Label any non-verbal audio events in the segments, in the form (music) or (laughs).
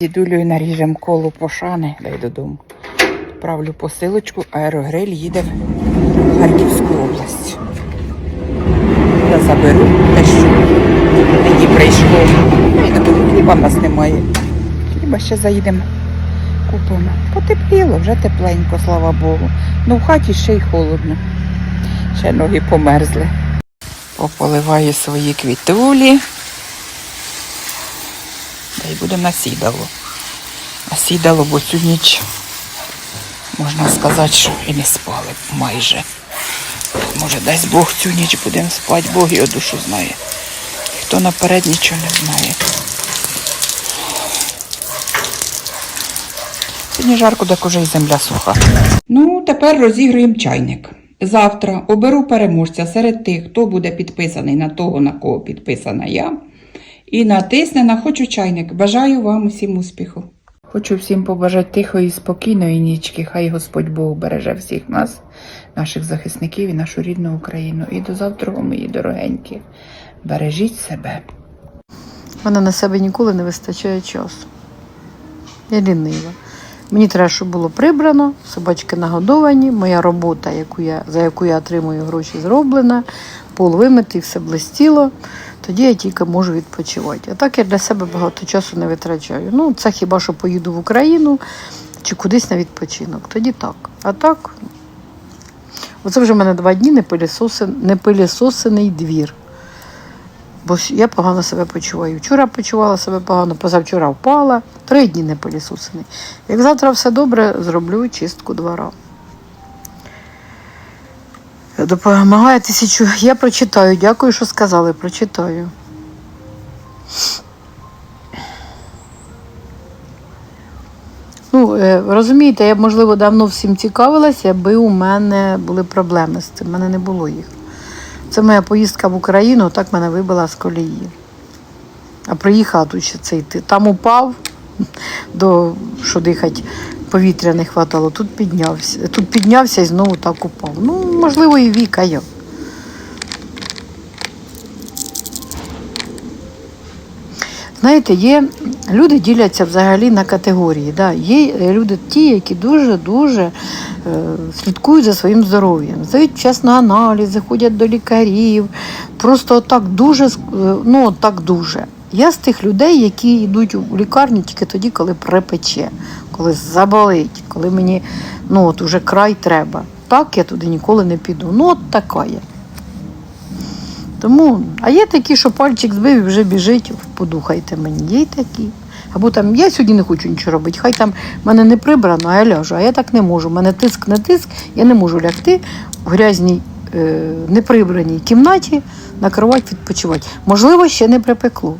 Дідулю наріжем коло пошани, дай додому. Правлю посилочку, аерогриль їде в Харківську область. Я заберу те, що мені прийшло. І такого хліба в нас немає. Хліба ще заїдемо, купимо. Потепліло, вже тепленько, слава Богу. Ну в хаті ще й холодно. Ще ноги померзли. Пополиваю свої квітулі. Й буде насідало. Насідало, бо цю ніч, можна сказати, що і не спали майже. Може, дасть Бог цю ніч будемо спати, Бог його душу знає. Хто наперед нічого не знає. Сьогодні жарко, так уже і земля суха. Ну, тепер розігруємо чайник. Завтра оберу переможця серед тих, хто буде підписаний на того, на кого підписана я. І натисне на хочу чайник. Бажаю вам усім успіху. Хочу всім побажати тихої, спокійної нічки. Хай Господь Бог береже всіх нас, наших захисників і нашу рідну Україну. І до завтра, мої дорогенькі. Бережіть себе. Мене на себе ніколи не вистачає часу. Я лінива. Мені треба, щоб було прибрано, собачки нагодовані, моя робота, яку я, за яку я отримую гроші, зроблена, пол вимитий, все блистіло. Тоді я тільки можу відпочивати. А так я для себе багато часу не витрачаю. Ну, це хіба що поїду в Україну чи кудись на відпочинок. Тоді так. А так, оце вже в мене два дні не пилісосений двір. Бо я погано себе почуваю. Вчора почувала себе погано, позавчора впала, три дні не пилісосений. Як завтра все добре, зроблю чистку двора. Допомагає тисячу. Я прочитаю. Дякую, що сказали. Прочитаю. Ну, е, розумієте, я б, можливо, давно всім цікавилася, аби у мене були проблеми з цим. У мене не було їх. Це моя поїздка в Україну, так мене вибила з колії. А приїхала тут ще цей ти. Там упав, до, що дихати, повітря не хватало. Тут піднявся. Тут піднявся і знову так упав. Ну, можливо, і віка я. Знаєте, є люди діляться взагалі на категорії. Да? Є е, люди ті, які дуже-дуже е, слідкують за своїм здоров'ям, здають вчасно аналізи, ходять до лікарів. Просто так дуже, е, ну так дуже. Я з тих людей, які йдуть у лікарню тільки тоді, коли припече, коли заболить, коли мені ну от уже край треба. Так я туди ніколи не піду. Ну, от така я. Тому, а є такі, що пальчик збив і вже біжить, подухайте мені. Є й такі. Або там я сьогодні не хочу нічого робити. Хай там в мене не прибрано, а я ляжу. А я так не можу. У мене тиск на тиск, я не можу лягти в грязній, е, неприбраній кімнаті на кровать відпочивати. Можливо, ще не припекло.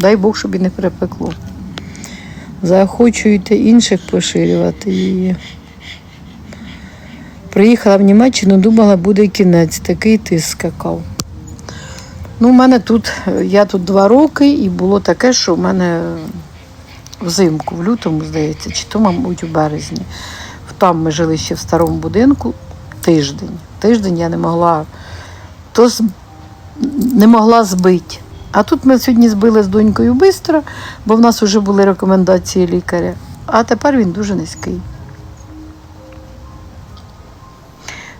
Дай Бог, щоб і не припекло. Заохочуєте інших поширювати її. Приїхала в Німеччину, думала, буде кінець. Такий тиск скакав. Ну, у мене тут, я тут два роки, і було таке, що в мене взимку, в лютому, здається, чи то, мабуть, у березні. Там ми жили ще в старому будинку тиждень. Тиждень я не могла, то не могла збити. А тут ми сьогодні збили з донькою швидко, бо в нас вже були рекомендації лікаря. А тепер він дуже низький.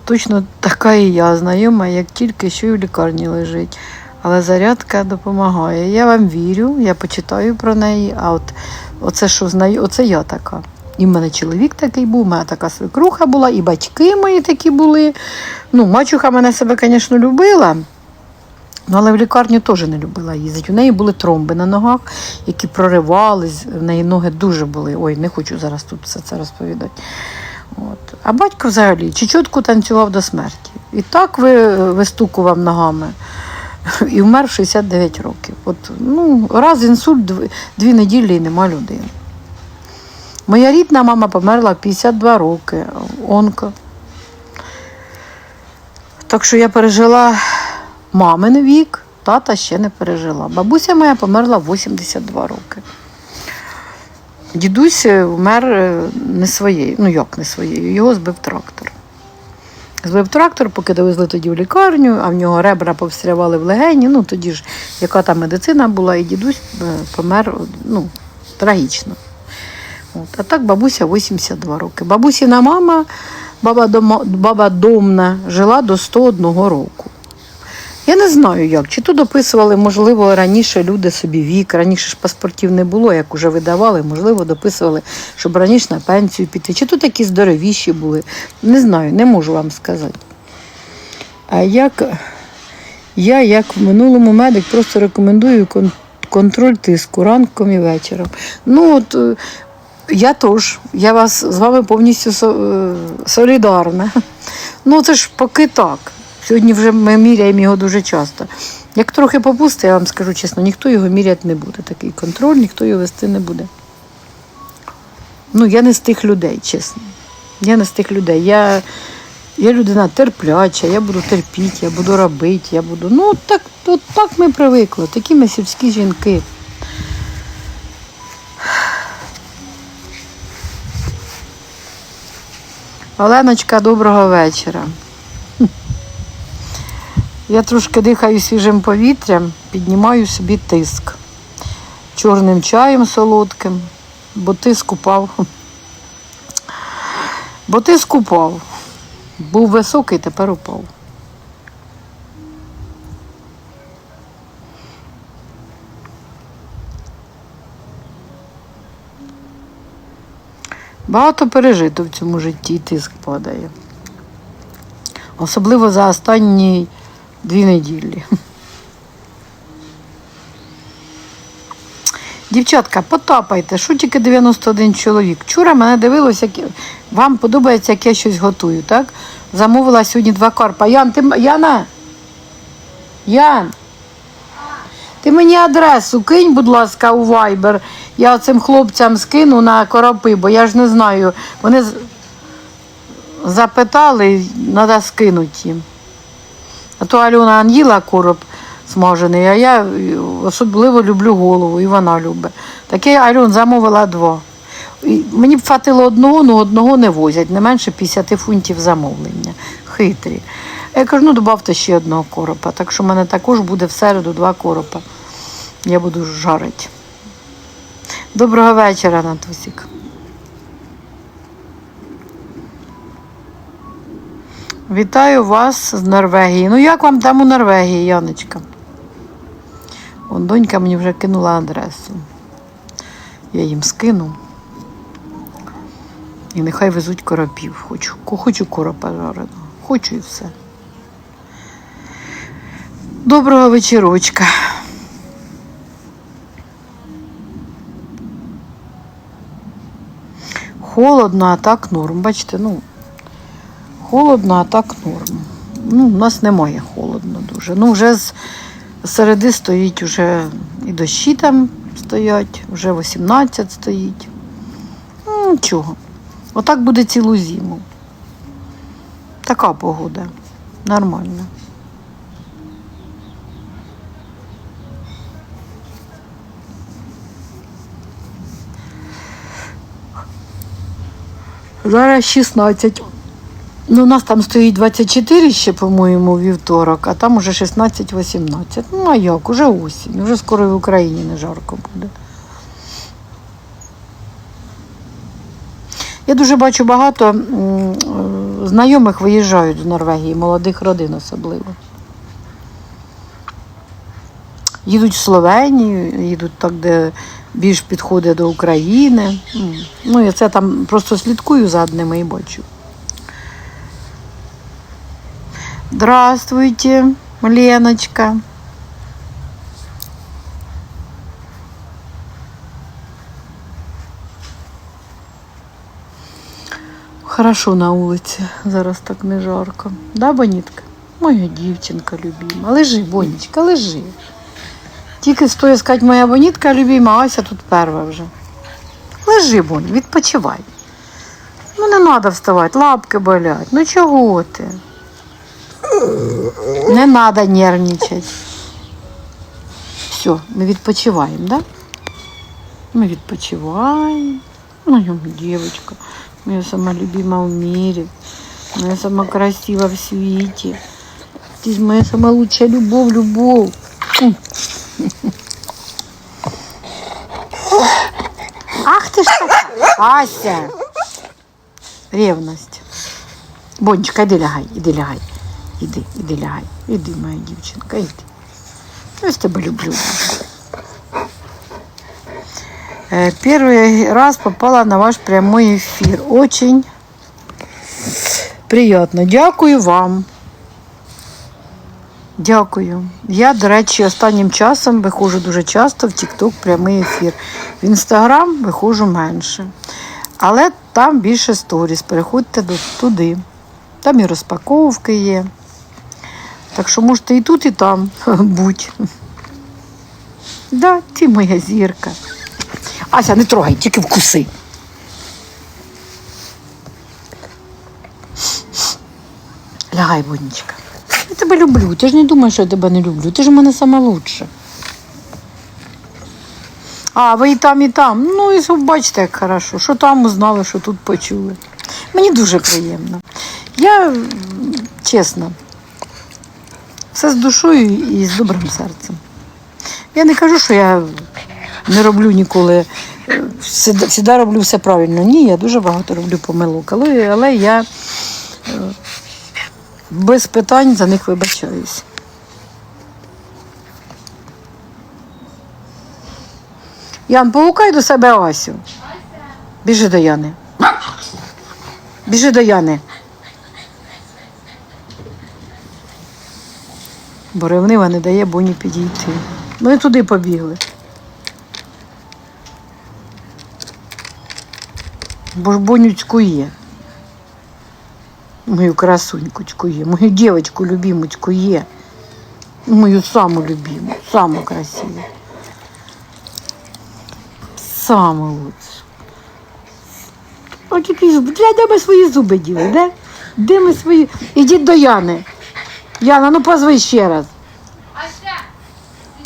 Точно така і я знайома, як тільки що й в лікарні лежить. Але зарядка допомагає. Я вам вірю, я почитаю про неї, а от оце, що знаю, оце я така. І в мене чоловік такий був, у мене така свекруха була, і батьки мої такі були. Ну, мачуха мене себе, звісно, любила. Ну, але в лікарню теж не любила їздити. У неї були тромби на ногах, які проривались, в неї ноги дуже були. Ой, не хочу зараз тут все це розповідати. От. А батько взагалі чечотку танцював до смерті. І так ви, вистукував ногами. І вмер в 69 років. От, ну, раз інсульт, дві, дві неділі і нема людини. Моя рідна мама померла в 52 роки, онко. Так що я пережила мамин вік, тата ще не пережила. Бабуся моя померла 82 роки. Дідусь вмер е, не своєю, ну як не своєю, його збив трактор. Збив трактор, поки довезли тоді в лікарню, а в нього ребра повстрявали в легені. Ну тоді ж яка там медицина була, і дідусь е, помер ну, Трагічно. От. А так бабуся 82 роки. Бабусіна мама, баба, дома, баба Домна, жила до 101 року. Я не знаю як. Чи то дописували, можливо, раніше люди собі вік, раніше ж паспортів не було, як уже видавали, можливо, дописували, щоб раніше на пенсію піти. Чи то такі здоровіші були. Не знаю, не можу вам сказати. А як я, як в минулому медик, просто рекомендую контроль тиску ранком і вечором. Ну, от е, я теж, я вас з вами повністю е, солідарна. Ну, це ж поки так. Сьогодні вже ми міряємо його дуже часто. Як трохи попусти, я вам скажу чесно, ніхто його міряти не буде. Такий контроль, ніхто його вести не буде. Ну, я не з тих людей, чесно. Я не з тих людей. Я, я людина терпляча, я буду терпіти, я буду робити, я буду. Ну, так, от так ми привикли, такі ми сільські жінки. Оленочка, доброго вечора. Я трошки дихаю свіжим повітрям, піднімаю собі тиск. Чорним чаєм солодким, бо тиск упав. Бо тиск упав. Був високий, тепер упав. Багато пережито в цьому житті, тиск падає. Особливо за останні дві неділі. Дівчатка, потапайте, що тільки 91 чоловік. Вчора мене дивилось, як вам подобається, як я щось готую, так? Замовила сьогодні два карпа. Ян, ти Яна? Ян? Ти мені адресу кинь, будь ласка, у Viber. Я цим хлопцям скину на коропи, бо я ж не знаю. Вони запитали, треба скинути їм. А то Альона їла короб смажений, а я особливо люблю голову, і вона любить. Таке Альон замовила два. І мені б хватило одного, але одного не возять, не менше 50 фунтів замовлення. Хитрі. Я кажу, ну додавте ще одного коропа. Так що в мене також буде в середу два коропа. Я буду жарити. Доброго вечора, Натусік. Вітаю вас з Норвегії. Ну як вам там у Норвегії, Яночка? Вон донька мені вже кинула адресу. Я їм скину. І нехай везуть коропів. Хочу, хочу коропа жареного. Хочу і все. Доброго вечірочка. Холодно, а так норм. Бачите, ну, холодно, а так норм. Ну, у нас немає холодно дуже. Ну, вже з середи стоїть уже і дощі там стоять, вже 18 стоїть. Ну, нічого. Отак буде цілу зиму. Така погода. Нормальна. Зараз 16. Ну, у нас там стоїть 24 ще, по-моєму, вівторок, а там уже 16-18. Ну, а як? Уже осінь. Уже скоро в Україні не жарко буде. Я дуже бачу багато е, знайомих виїжджають з Норвегії, молодих родин особливо. Їдуть в Словенію, їдуть так, де більш підходить до України. Ну, я це там просто слідкую за одними і бачу. Здравствуйте, Леночка. Хорошо на вулиці, зараз так не жарко. Да, Бонітка? Моя дівчинка любима. Лежи, Бонічка, лежи. Тільки стоїть сказати, моя Бонітка любима, а Ася тут перша вже. Лежи, Бонь, відпочивай. Ну не треба вставати, лапки болять. Ну чого ти? Не треба нервничати. Все, ми відпочиваємо, да? Ми відпочиваємо. Моя дівчинка, моя сама любима в мире, моя сама красива в світі. Ти ж моя сама лучшая любов, любов. Ах ти ж така. Ася. Ревность. Бонечка, іди лягай, іди лягай. Іди, іди лягай. Іди, моя дівчинка, іди. Я з тебе люблю. Э, Первый раз попала на ваш прямой эфир. Очень приємно. Дякую вам. Дякую. Я, до речі, останнім часом виходжу дуже часто в TikTok прямий ефір. В Instagram виходжу менше. Але там більше сторіс. Переходьте до, туди. Там і розпаковки є. Так що можете і тут, і там (laughs) будь. Да, ти моя зірка. Ася, не трогай, тільки вкуси. Лягай, Бонечка. Я тебе люблю. Ти ж не думаєш, що я тебе не люблю. Ти ж у мене саме лучше. А, ви і там, і там. Ну, і бачите, як хорошо. Що там узнали, що тут почули. Мені дуже приємно. Я чесно, все з душою і з добрим серцем. Я не кажу, що я не роблю ніколи. е, Всегда, всегда роблю все правильно. Ні, я дуже багато роблю помилок, але, але я е, без питань за них вибачаюсь. Ян, погукай до себе Асю. Біжи до Яни. Біжи до Яни. Бо ревнива не дає Боні підійти. Вони туди побігли. Бо ж Боню цькує. Мою красуньку цькує, мою дівчинку любиму цькує. Мою саму любиму, саму красиву. Саму лучшу. От які зуби. Де, де ми свої зуби діли, де? Де ми свої? Ідіть до Яни. Яна, ну позви ще раз.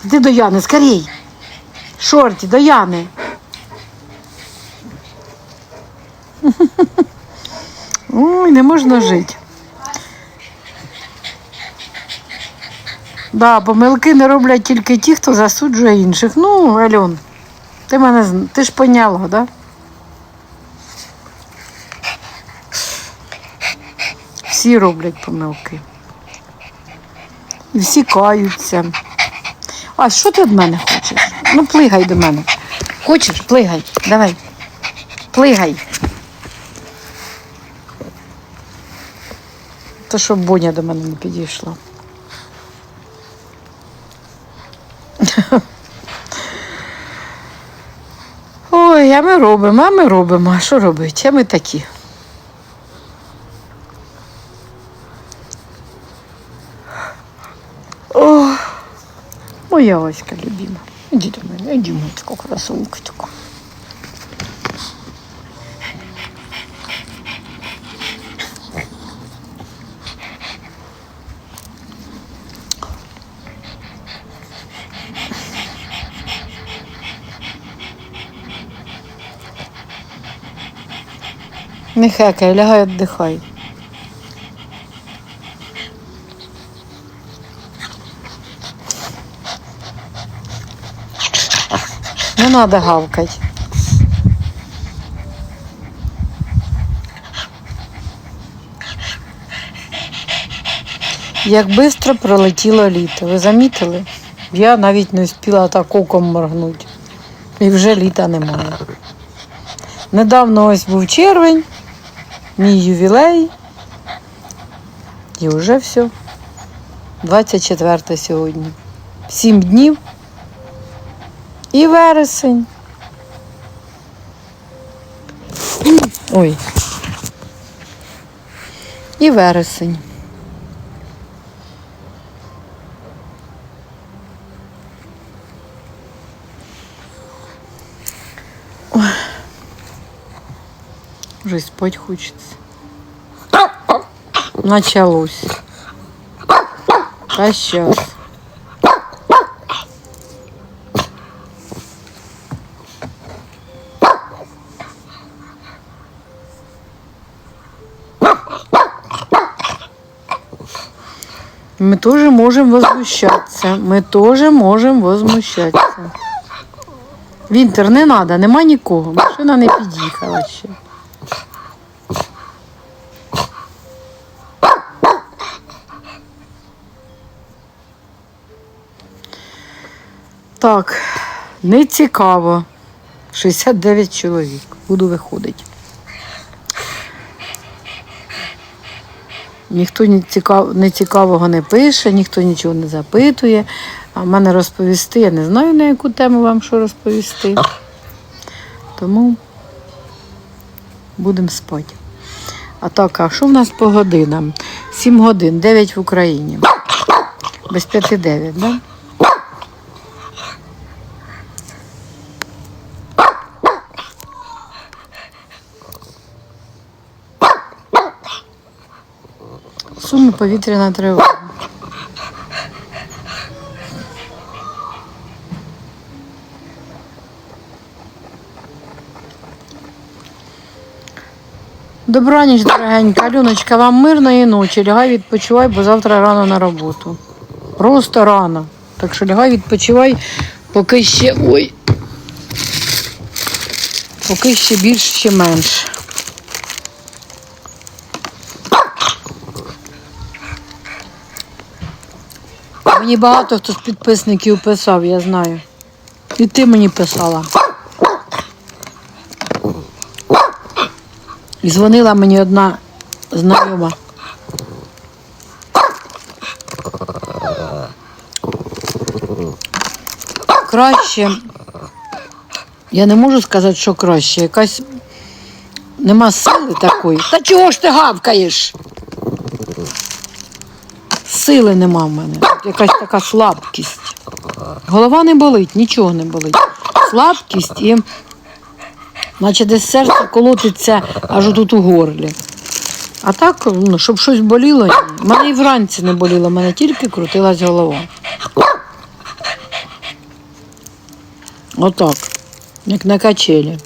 Іди до Яни, скорей. Шорті, до Яни. (laughs) Ой, не можна жити. Да, помилки не роблять тільки ті, хто засуджує інших. Ну, Альон, ти мене ти ж поняла, да? Всі роблять помилки. Всі каються. А що ти від мене хочеш? Ну, плигай до мене. Хочеш? Плигай. Давай. Плигай. То щоб Боня до мене не підійшла. Ой, а ми робимо, а ми робимо. А що робити? А ми такі. Моя Оська любима. Іди до мене, іди, моя така красунька така. Не хекай, лягай, віддихай. Не надо гавкать. Як швидко пролетіло літо. Ви замітили? Я навіть не встигла так оком моргнути. І вже літа немає. Недавно ось був червень, мій ювілей. І вже все. 24 сьогодні. Сім днів. І вересень. Ой. І вересень. Уже спать хочется. Началось. А сейчас. Мы тоже можем возмущаться. Мы тоже можем возмущаться. Вінтер, не треба, нема нікого. Машина не під'їхала ще. Так, не цікаво. 69 чоловік. Буду виходити. Ніхто не цікав, не цікавого не пише, ніхто нічого не запитує. А в мене розповісти, я не знаю, на яку тему вам що розповісти. Тому будемо спати. А так, а що в нас по годинам? 7 годин, 9 в Україні. Без 5 9, да? Повітряна тривога. Добраніч, дорогенька. Алюночка, вам мирної ночі. Лягай відпочивай, бо завтра рано на роботу. Просто рано. Так що лягай відпочивай, поки ще. Ой. Поки ще більш, ще менш. Мені багато хто з підписників писав, я знаю. І ти мені писала. І дзвонила мені одна знайома. Краще. Я не можу сказати, що краще. Якась нема сили такої. Та чого ж ти гавкаєш? Сили нема в мене. Якась така слабкість. Голова не болить, нічого не болить. Слабкість і наче десь серце колотиться аж тут у горлі. А так, ну, щоб щось боліло. У мене і вранці не боліло, в мене тільки крутилась голова. Отак, як на качелі.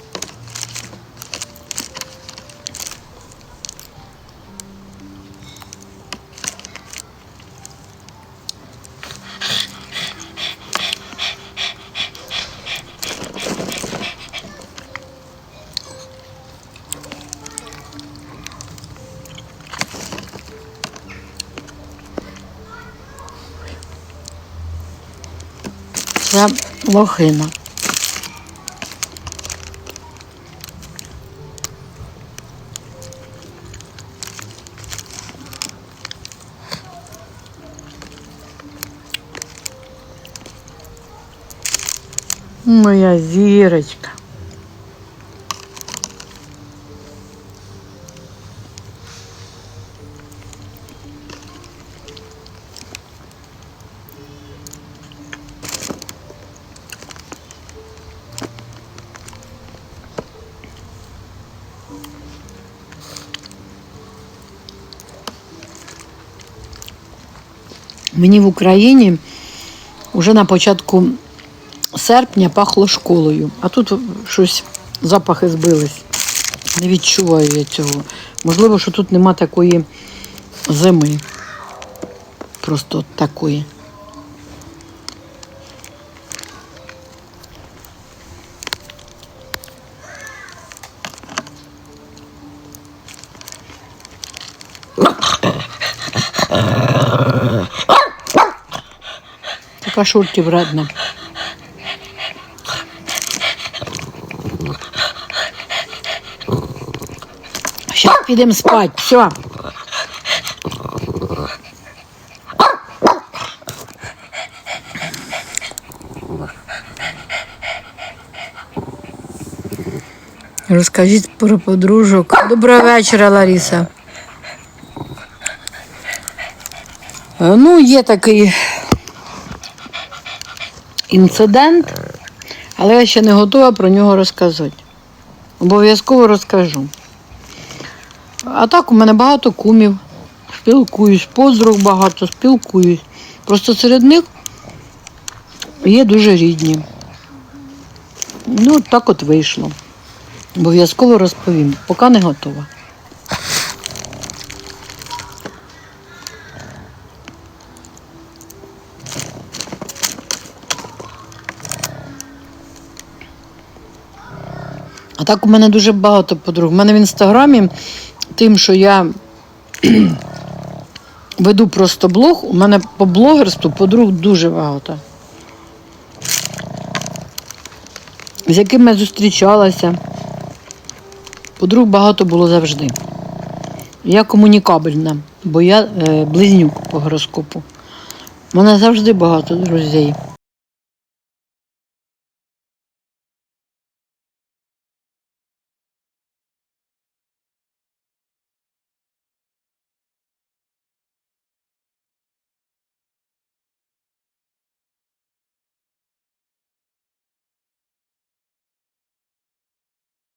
Це лохина. Моя зірочка. Мені в Україні вже на початку серпня пахло школою, а тут щось запахи збились. Не відчуваю я цього. Можливо, що тут нема такої зими. Просто такої. Така шурті вредна. Сейчас підемо спать. Все. Розкажіть про подружок. Доброго вечора, Лариса. Ну, є такий інцидент, але я ще не готова про нього розказати. Обов'язково розкажу. А так у мене багато кумів. Спілкуюсь, подруг багато, спілкуюсь. Просто серед них є дуже рідні. Ну, так от вийшло. Обов'язково розповім, поки не готова. Так у мене дуже багато подруг. У мене в інстаграмі, тим, що я (clears throat) веду просто блог, у мене по блогерству подруг дуже багато. З якими я зустрічалася. Подруг багато було завжди. Я комунікабельна, бо я е, близнюк по гороскопу. У мене завжди багато друзей.